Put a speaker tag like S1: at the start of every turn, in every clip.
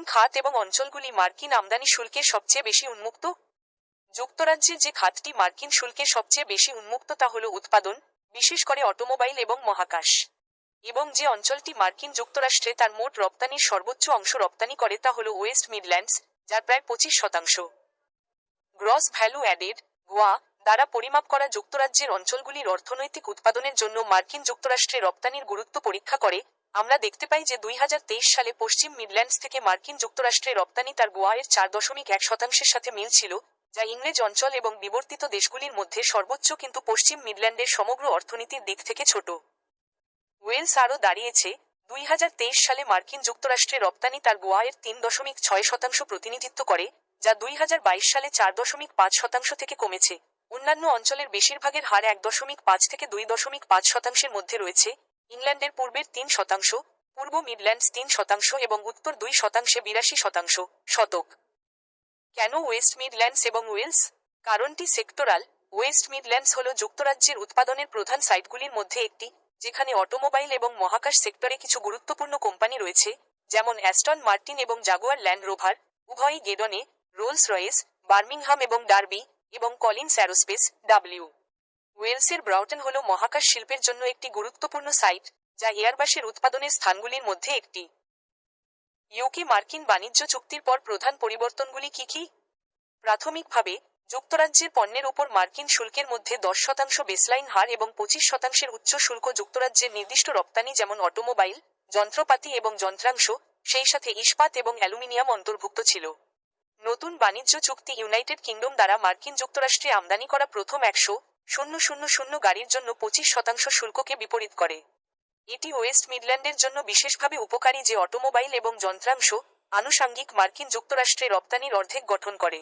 S1: কোন খাত এবং অঞ্চলগুলি মার্কিন আমদানি শুল্কের সবচেয়ে বেশি উন্মুক্ত। যুক্তরাজ্যের যে খাতটি মার্কিন শুল্কের সবচেয়ে বেশি উন্মুক্ত তা হল উৎপাদন, বিশেষ করে অটোমোবাইল এবং মহাকাশ। এবং যে অঞ্চলটি মার্কিন যুক্তরাষ্ট্রে তার মোট রপ্তানির সর্বোচ্চ অংশ রপ্তানি করে তা হল ওয়েস্ট মিডল্যান্ডস, যার প্রায় পঁচিশ শতাংশ। গ্রস ভ্যালু অ্যাডেড, গোয়া, দ্বারা পরিমাপ করা যুক্তরাজ্যের অঞ্চলগুলির অর্থনৈতিক উৎপাদনের জন্য মার্কিন যুক্তরাষ্ট্রে রপ্তানির গুরুত্ব পরীক্ষা করে আমরা দেখতে পাই যে দুই হাজার তেইশ সালে পশ্চিম মিডল্যান্ডস থেকে মার্কিন যুক্তরাষ্ট্রে রপ্তানি তার গোয়ায়ের চার দশমিক এক শতাংশের সাথে মিল ছিল, যা ইংরেজ অঞ্চল এবং বিবর্তিত দেশগুলির মধ্যে সর্বোচ্চ কিন্তু পশ্চিম মিডল্যান্ডের সমগ্র অর্থনীতির দিক থেকে ছোট। ওয়েলস আরও দাঁড়িয়েছে, দুই হাজার তেইশ সালে মার্কিন যুক্তরাষ্ট্রে রপ্তানি তার গোয়ায়ের তিন দশমিক ছয় শতাংশ প্রতিনিধিত্ব করে, যা দুই হাজার বাইশ সালে চার দশমিক পাঁচ শতাংশ থেকে কমেছে। অন্যান্য অঞ্চলের বেশিরভাগের হার এক দশমিক পাঁচ থেকে দুই দশমিক পাঁচ শতাংশের মধ্যে রয়েছে ইংল্যান্ডের পূর্বের তিন শতাংশ, পূর্ব মিডল্যান্ডস তিন শতাংশ এবং উত্তর দুই শতাংশে বিরাশি শতাংশ শতক। কেন ওয়েস্ট মিডল্যান্ডস এবং ওয়েলস? কারণটি সেক্টরাল। ওয়েস্ট মিডল্যান্ডস হল যুক্তরাজ্যের উৎপাদনের প্রধান সাইটগুলির মধ্যে একটি, যেখানে অটোমোবাইল এবং মহাকাশ সেক্টরে কিছু গুরুত্বপূর্ণ কোম্পানি রয়েছে, যেমন অ্যাস্টন মার্টিন এবং জাগুয়ার ল্যান্ড রোভার, উভয়ই গেডনে, রোলস রয়েস, বার্মিংহাম এবং ডার্বি এবং কলিন্স অ্যারোস্পেস, ডাব্লিউ। ওয়েলসের ব্রাউটন হল মহাকাশ শিল্পের জন্য একটি গুরুত্বপূর্ণ সাইট, যা এয়ারবাসের উৎপাদনের স্থানগুলির মধ্যে একটি। ইউকে মার্কিন বাণিজ্য চুক্তির পর প্রধান পরিবর্তনগুলি কি কি? প্রাথমিকভাবে, যুক্তরাজ্যের পণ্যের উপর মার্কিন শুল্কের মধ্যে দশ শতাংশ বেসলাইন হার এবং পঁচিশ শতাংশের উচ্চ শুল্ক যুক্তরাজ্যের নির্দিষ্ট রপ্তানি যেমন অটোমোবাইল, যন্ত্রপাতি এবং যন্ত্রাংশ, সেই সাথে ইস্পাত এবং অ্যালুমিনিয়াম অন্তর্ভুক্ত ছিল। নতুন বাণিজ্য চুক্তি ইউনাইটেড কিংডম দ্বারা মার্কিন যুক্তরাষ্ট্রে আমদানি করা প্রথম একশো শূন্য শূন্য শূন্য গাড়ির জন্য পঁচিশ শতাংশ শুল্ককে বিপরীত করে। এটি ওয়েস্ট মিডল্যান্ডের জন্য বিশেষভাবে উপকারী যে অটোমোবাইল এবং যন্ত্রাংশ আনুষাঙ্গিক মার্কিন যুক্তরাষ্ট্রে রপ্তানির অর্ধেক গঠন করে।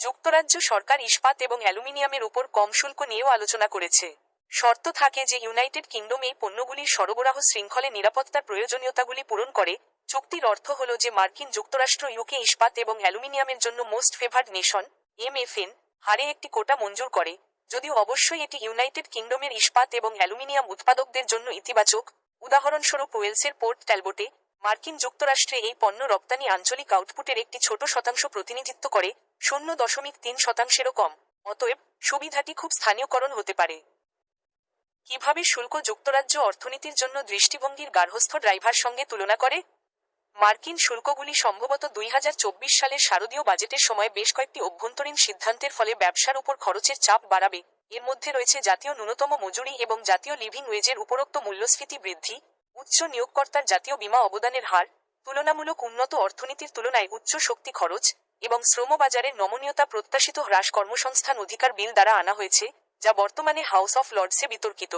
S1: যুক্তরাজ্য সরকার ইস্পাত এবং অ্যালুমিনিয়ামের উপর কম শুল্ক নিয়েও আলোচনা করেছে। শর্ত থাকে যে ইউনাইটেড কিংডম এই পণ্যগুলির সরবরাহ শৃঙ্খলে নিরাপত্তার প্রয়োজনীয়তাগুলি পূরণ করে। চুক্তির অর্থ হল যে মার্কিন যুক্তরাষ্ট্র ইউকে ইস্পাত এবং অ্যালুমিনিয়ামের জন্য মোস্ট ফেভার্ড নেশন, এমএফএন, হারে একটি কোটা মঞ্জুর করে। যদিও অবশ্যই এটি ইউনাইটেড কিংডমের ইস্পাত এবং অ্যালুমিনিয়াম উৎপাদকদের জন্য ইতিবাচক, উদাহরণস্বরূপ ওয়েলসের পোর্ট ট্যালবোটে, মার্কিন যুক্তরাষ্ট্রে এই পণ্য রপ্তানি আঞ্চলিক আউটপুটের একটি ছোট শতাংশ প্রতিনিধিত্ব করে, শূন্য দশমিক তিন শতাংশেরও কম। অতএব, সুবিধাটি খুব স্থানীয়করণ হতে পারে। কীভাবে শুল্ক যুক্তরাজ্য অর্থনীতির জন্য দৃষ্টিভঙ্গির গার্হস্থ ড্রাইভার সঙ্গে তুলনা করে? মার্কিন শুল্কগুলি সম্ভবত দুই হাজার চব্বিশ সালের শারদীয় বাজেটের সময় বেশ কয়েকটি অভ্যন্তরীণ সিদ্ধান্তের ফলে ব্যবসার উপর খরচের চাপ বাড়াবে। এর মধ্যে রয়েছে জাতীয় ন্যূনতম মজুরি এবং জাতীয় লিভিং ওয়েজের উপরোক্ত মূল্যস্ফীতি বৃদ্ধি, উচ্চ নিয়োগকর্তার জাতীয় বীমা অবদানের হার, তুলনামূলক উন্নত অর্থনীতির তুলনায় উচ্চ শক্তি খরচ এবং শ্রমবাজারের নমনীয়তা প্রত্যাশিত হ্রাস কর্মসংস্থান অধিকার বিল দ্বারা আনা হয়েছে, যা বর্তমানে হাউস অফ লর্ডসে বিতর্কিত।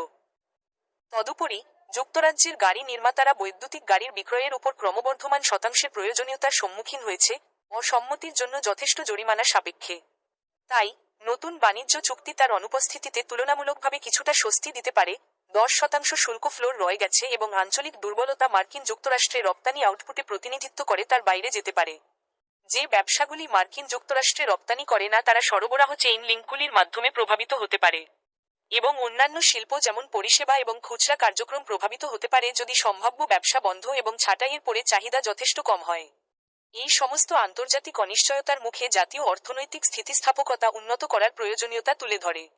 S1: তদুপরি যুক্তরাজ্যের গাড়ি নির্মাতারা বৈদ্যুতিক গাড়ির বিক্রয়ের উপর ক্রমবর্ধমান শতাংশের প্রয়োজনীয়তার সম্মুখীন হয়েছে অসম্মতির জন্য যথেষ্ট জরিমানা সাপেক্ষে। তাই, নতুন বাণিজ্য চুক্তি তার অনুপস্থিতিতে তুলনামূলকভাবে কিছুটা স্বস্তি দিতে পারে। দশ শতাংশ শুল্ক ফ্লোর রয়ে গেছে এবং আঞ্চলিক দুর্বলতা মার্কিন যুক্তরাষ্ট্রে রপ্তানি আউটপুটে প্রতিনিধিত্ব করে তার বাইরে যেতে পারে। যে ব্যবসাগুলি মার্কিন যুক্তরাষ্ট্রে রপ্তানি করে না, তারা সরবরাহ চেইন লিঙ্কগুলির মাধ্যমে প্রভাবিত হতে পারে। এবং অন্যান্য শিল্প যেমন পরিষেবা এবং খুচরা কার্যক্রম প্রভাবিত হতে পারে যদি সম্ভাব্য ব্যবসা বন্ধ এবং ছাঁটাইয়ের পরে চাহিদা যথেষ্ট কম হয়। এই সমস্ত আন্তর্জাতিক অনিশ্চয়তার মুখে জাতীয় অর্থনৈতিক স্থিতিস্থাপকতা উন্নত করার প্রয়োজনীয়তা তুলে ধরে।